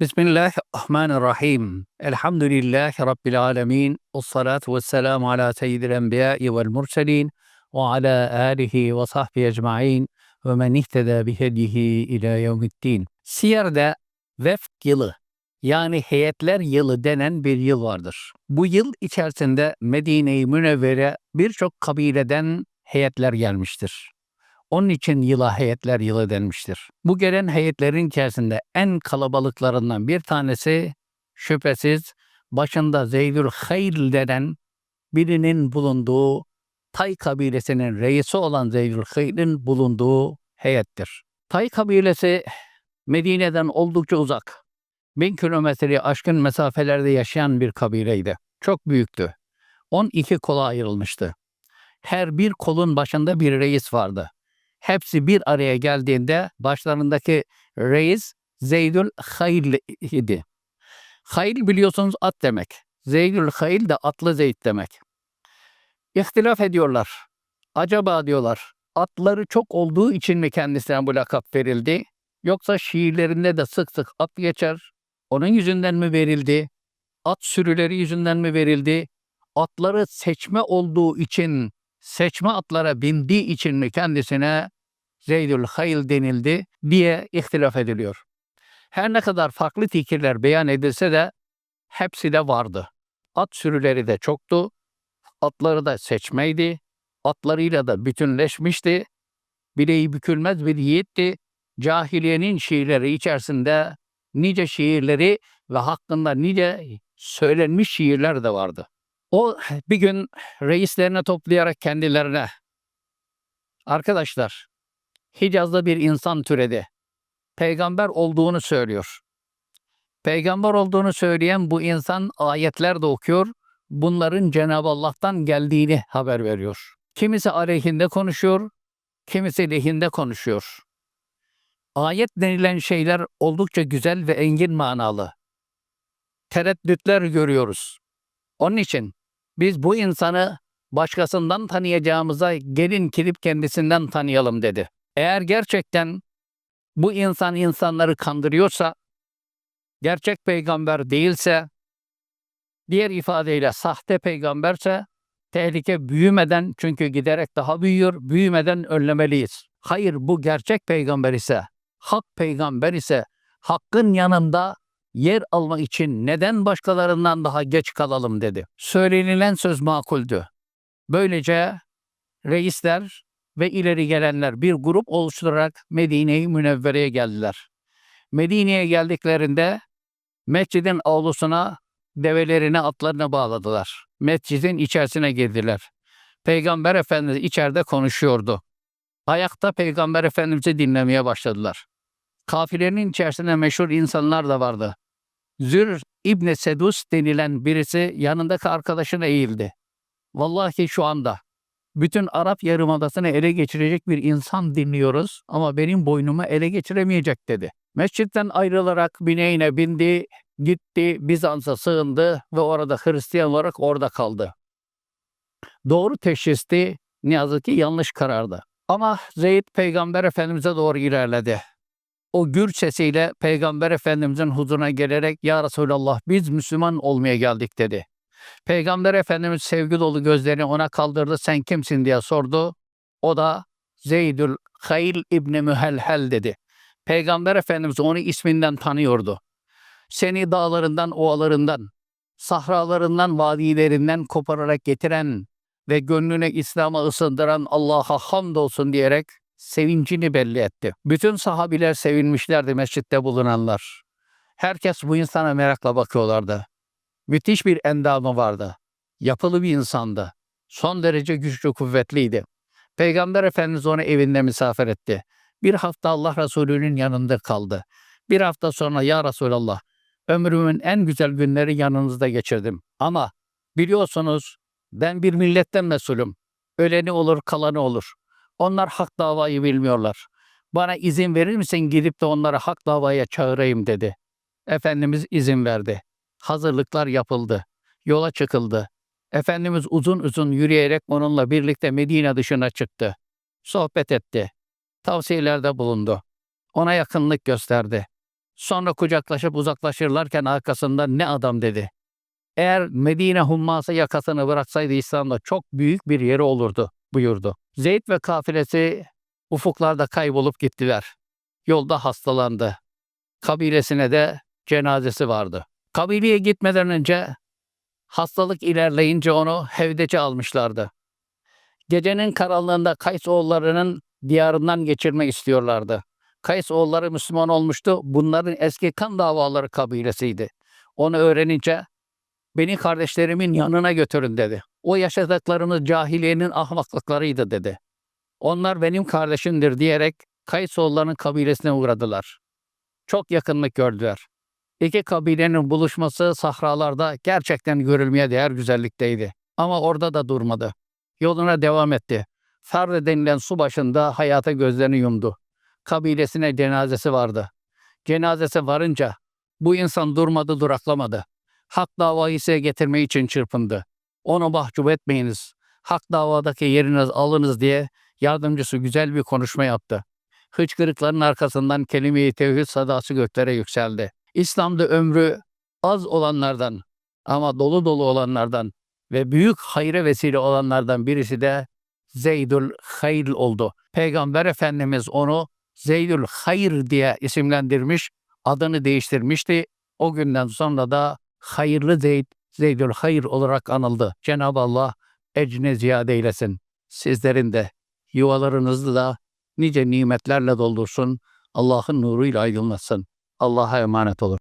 Bismillahirrahmanirrahim. Elhamdülillahi Rabbil alemin. Esselatu vesselamu ala seyyidil enbiyai vel murselin ve ala alihi ve sahbihi ecma'in ve men ihteda bihedihi ila yevmiddin. Siyer'de vefk yılı yani heyetler yılı denen bir yıl vardır. Bu yıl içerisinde Medine-i Münevvere birçok kabileden heyetler gelmiştir. Onun için yıla heyetler yılı denmiştir. Bu gelen heyetlerin içerisinde en kalabalıklarından bir tanesi şüphesiz başında Zeydül Hayl denen birinin bulunduğu Tay kabilesinin reisi olan Zeydül Hayl'in bulunduğu heyettir. Tay kabilesi Medine'den oldukça uzak. Bin kilometreyi aşkın mesafelerde yaşayan bir kabileydi. Çok büyüktü. 12 kola ayrılmıştı. Her bir kolun başında bir reis vardı. Hepsi bir araya geldiğinde başlarındaki reis Zeydül Hayl idi. Hayl biliyorsunuz at demek. Zeydül Hayl de atlı Zeyd demek. İhtilaf ediyorlar. Acaba diyorlar atları çok olduğu için mi kendisine bu lakap verildi? Yoksa şiirlerinde de sık sık at geçer. Onun yüzünden mi verildi? At sürüleri yüzünden mi verildi? Atları seçme olduğu için, seçme atlara bindiği için mi kendisine Zeydül Hayl denildi diye ihtilaf ediliyor. Her ne kadar farklı fikirler beyan edilse de hepsi de vardı. At sürüleri de çoktu, atları da seçmeydi, atlarıyla da bütünleşmişti, bileği bükülmez bir yiğitti, cahiliyenin şiirleri içerisinde nice şiirleri ve hakkında nice söylenmiş şiirler de vardı. O bir gün reislerine toplayarak kendilerine arkadaşlar Hicaz'da bir insan türedi. Peygamber olduğunu söylüyor. Peygamber olduğunu söyleyen bu insan ayetler de okuyor. Bunların Cenab-ı Allah'tan geldiğini haber veriyor. Kimisi aleyhinde konuşuyor, kimisi lehinde konuşuyor. Ayet denilen şeyler oldukça güzel ve engin manalı. Tereddütler görüyoruz. Onun için biz bu insanı başkasından tanıyacağımıza gelin kirip kendisinden tanıyalım dedi. Eğer gerçekten bu insan insanları kandırıyorsa, gerçek peygamber değilse, diğer ifadeyle sahte peygamberse, tehlike büyümeden çünkü giderek daha büyüyor, büyümeden önlemeliyiz. Hayır bu gerçek peygamber ise, hak peygamber ise, hakkın yanında yer almak için neden başkalarından daha geç kalalım dedi. Söylenilen söz makuldü. Böylece reisler ve ileri gelenler bir grup oluşturarak Medine-i Münevvere'ye geldiler. Medine'ye geldiklerinde mescidin avlusuna develerini atlarına bağladılar. Mescidin içerisine girdiler. Peygamber Efendimiz içeride konuşuyordu. Ayakta Peygamber Efendimiz'i dinlemeye başladılar. Kafilenin içerisinde meşhur insanlar da vardı. Zür İbni Sedus denilen birisi yanındaki arkadaşına eğildi. Vallahi şu anda bütün Arap Yarımadası'nı ele geçirecek bir insan dinliyoruz ama benim boynumu ele geçiremeyecek dedi. Mescitten ayrılarak bineğine bindi, gitti Bizans'a sığındı ve orada Hristiyan olarak orada kaldı. Doğru teşhisti ne yazık ki yanlış karardı. Ama Zeyd Peygamber Efendimiz'e doğru ilerledi. O gür sesiyle Peygamber Efendimiz'in huzuruna gelerek Ya Resulallah biz Müslüman olmaya geldik dedi. Peygamber Efendimiz sevgi dolu gözlerini ona kaldırdı. Sen kimsin diye sordu. O da Zeydül Hayl İbni Mühelhel dedi. Peygamber Efendimiz onu isminden tanıyordu. Seni dağlarından, ovalarından, sahralarından, vadilerinden kopararak getiren ve gönlüne İslam'a ısındıran Allah'a hamdolsun diyerek sevincini belli etti. Bütün sahabiler sevinmişlerdi mescitte bulunanlar. Herkes bu insana merakla bakıyorlardı. Müthiş bir endamı vardı. Yapılı bir insandı. Son derece güçlü kuvvetliydi. Peygamber Efendimiz onu evinde misafir etti. Bir hafta Allah Resulü'nün yanında kaldı. Bir hafta sonra ya Resulallah ömrümün en güzel günleri yanınızda geçirdim. Ama biliyorsunuz ben bir milletten mesulüm. Öleni olur kalanı olur. Onlar hak davayı bilmiyorlar. Bana izin verir misin gidip de onları hak davaya çağırayım dedi. Efendimiz izin verdi. Hazırlıklar yapıldı. Yola çıkıldı. Efendimiz uzun uzun yürüyerek onunla birlikte Medine dışına çıktı. Sohbet etti. Tavsiyelerde bulundu. Ona yakınlık gösterdi. Sonra kucaklaşıp uzaklaşırlarken arkasından ne adam dedi. Eğer Medine humması yakasını bıraksaydı İslam'da çok büyük bir yeri olurdu buyurdu. Zeyd ve kafilesi ufuklarda kaybolup gittiler. Yolda hastalandı. Kabilesine de cenazesi vardı. Kabileye gitmeden önce hastalık ilerleyince onu hevdece almışlardı. Gecenin karanlığında Kays oğullarının diyarından geçirmek istiyorlardı. Kays oğulları Müslüman olmuştu. Bunların eski kan davaları kabilesiydi. Onu öğrenince beni kardeşlerimin yanına götürün dedi. O yaşadıklarımız cahiliyenin ahmaklıklarıydı dedi. Onlar benim kardeşimdir diyerek Kaysoğulların kabilesine uğradılar. Çok yakınlık gördüler. İki kabilenin buluşması sahralarda gerçekten görülmeye değer güzellikteydi. Ama orada da durmadı. Yoluna devam etti. Ferre denilen su başında hayata gözlerini yumdu. Kabilesine cenazesi vardı. Cenazesi varınca bu insan durmadı duraklamadı. Hak davayı size getirmek için çırpındı. Onu mahcup etmeyiniz. Hak davadaki yeriniz alınız diye yardımcısı güzel bir konuşma yaptı. Hıçkırıkların arkasından kelime-i tevhid sadası göklere yükseldi. İslam'da ömrü az olanlardan ama dolu dolu olanlardan ve büyük hayra vesile olanlardan birisi de Zeydül Hayr oldu. Peygamber Efendimiz onu Zeydül Hayr diye isimlendirmiş, adını değiştirmişti. O günden sonra da hayırlı Zeyd, Zeydül Hayr olarak anıldı. Cenab-ı Allah ecne ziyade eylesin. Sizlerin de yuvalarınızı da nice nimetlerle doldursun. Allah'ın nuruyla aydınlatsın. Allah'a emanet olun.